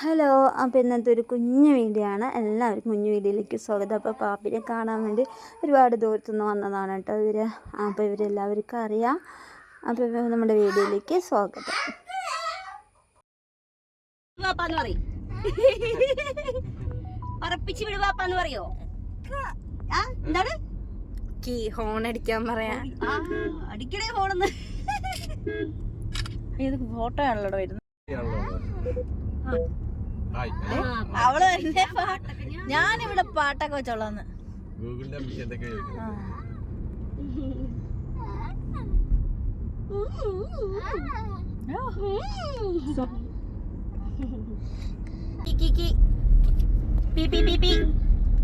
Hello അപ്പോൾ ഇന്നത്തെ ഒരു കുഞ്ഞു വീഡിയോ ആണ്. എല്ലാവർക്കും കുഞ്ഞു വീഡിയോയിലേക്ക് സ്വാഗതം. അപ്പോൾ പാപ്പിനെ കാണാൻ വേണ്ടി ഒരുപാട് ദൂരത്തുനിന്ന് വന്നതാണ് കേട്ടോ ഇവർ അപ്പോൾ ഇവരെല്ലാവർക്കും അറിയാം. അപ്പോൾ നമ്മുടെ വീഡിയോയിലേക്ക് സ്വാഗതം. പറയോ. ആ എന്താണ്? കീ ഹോൺ അടിക്കാൻ പറയാ. ആ അടിക്കണേ ഹോണെന്ന്. ഇത് ഫോട്ടോ ആണല്ലോ വരുന്നത്? അവൾ എന്നെ ഞാനിവിടെ പാട്ടൊക്കെ വെച്ചോളാന്ന്. ഫോണൊക്കെ വിളിച്ച് എന്തൊക്കെയാ ചോദിക്കുന്നത്?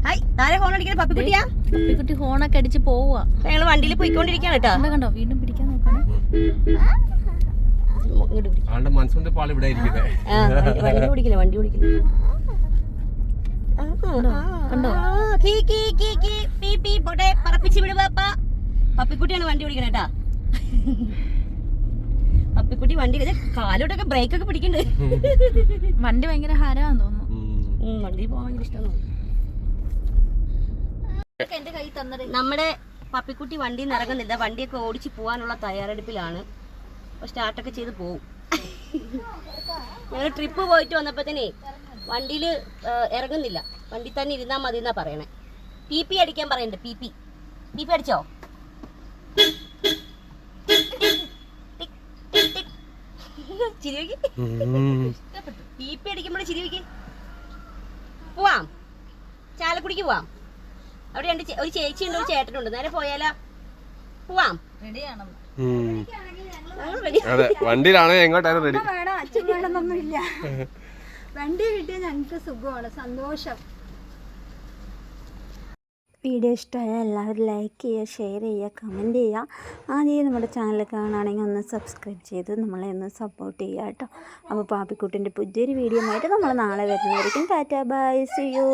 ഹായ് താരെ ഫോൺ അടിക്കണ? പപ്പിക്കുട്ടിയാ കുട്ടി ഹോണൊക്കെ അടിച്ച് പോവുക ഞങ്ങൾ വണ്ടിയിൽ പോയിക്കൊണ്ടിരിക്കാണ് കേട്ടോ. കണ്ടോ കണ്ടോ വീണ്ടും പിടിക്കാൻ നോക്കണേ. ആളുടെ മനസ്സുകൊണ്ട് പാൾ ഇവിടെ വണ്ടി- ഓടിക്കില്ല വണ്ടി ഓടിക്കില്ല. കണ്ടോ? കീ, കീ, കീ, കീ, പീ, പീ, പോട്ടെ, പറപ്പിച്ച് വിട് പാപ്പ. പപ്പിക്കുട്ടിയാണ് വണ്ടി ഓടിക്കണേ കേട്ടാ. പപ്പിക്കുട്ടി വണ്ടി കാലോട്ടൊക്കെ ബ്രേക്ക് ഒക്കെ പിടിക്കണ്ട്. വണ്ടി ഭയങ്കര ഹരാന്ന് തോന്നുന്നു. വണ്ടി പോകാൻ ഭയങ്കര ഇഷ്ടമാണ് എന്റെ കൈ തന്നത്? നമ്മുടെ പപ്പിക്കുട്ടി വണ്ടിയിൽ നിന്ന് ഇറങ്ങുന്നില്ല വണ്ടിയൊക്കെ ഓടിച്ച് പോകാനുള്ള തയ്യാറെടുപ്പിലാണ്. അപ്പോൾ സ്റ്റാർട്ടൊക്കെ ചെയ്ത് പോവും. ഞങ്ങൾ ട്രിപ്പ് പോയിട്ട് വന്നപ്പോഴത്തേനെ വണ്ടിയിൽ ഇറങ്ങുന്നില്ല. വണ്ടി തന്നെ ഇരുന്നാൽ മതി എന്നാ പറയണേ. പി പി അടിക്കാൻ പറയുന്നുണ്ട് പി പി പി പി അടിച്ചോ? ചിരി വയ്ക്ക്. പി പി അടിക്കുമ്പോൾ പോവാം. ചാലക്കുടിക്ക് പോവാം. അവിടെ രണ്ട് ഒരു ചേച്ചി ഉണ്ട് ഒരു ചേട്ടനുണ്ട്. നേരെ പോയാലോ പോവാം. അതെ വണ്ടിയിലാണെങ്കിൽ എങ്ങോട്ടായാലും റെഡി വേണം അച്ഛൻ വേണമെന്നൊന്നുമില്ല. വണ്ടി കിട്ടിയാൽ ഞങ്ങൾക്ക് സുഖമാണ് സന്തോഷം. വീഡിയോ ഇഷ്ടമായാൽ എല്ലാവരും ലൈക്ക് ചെയ്യുക ഷെയർ ചെയ്യുക കമന്റ് ചെയ്യുക. ആദ്യം നമ്മുടെ ചാനൽ കാണുകയാണെങ്കിൽ ഒന്ന് സബ്സ്ക്രൈബ് ചെയ്ത് നമ്മളെ ഒന്ന് സപ്പോർട്ട് ചെയ്യുക കേട്ടോ. അപ്പോൾ പാപ്പിക്കുട്ടിന്റെ പുതിയൊരു വീഡിയോ ആയിട്ട് നമ്മൾ നാളെ വരുന്നതായിരിക്കും. Tata by C U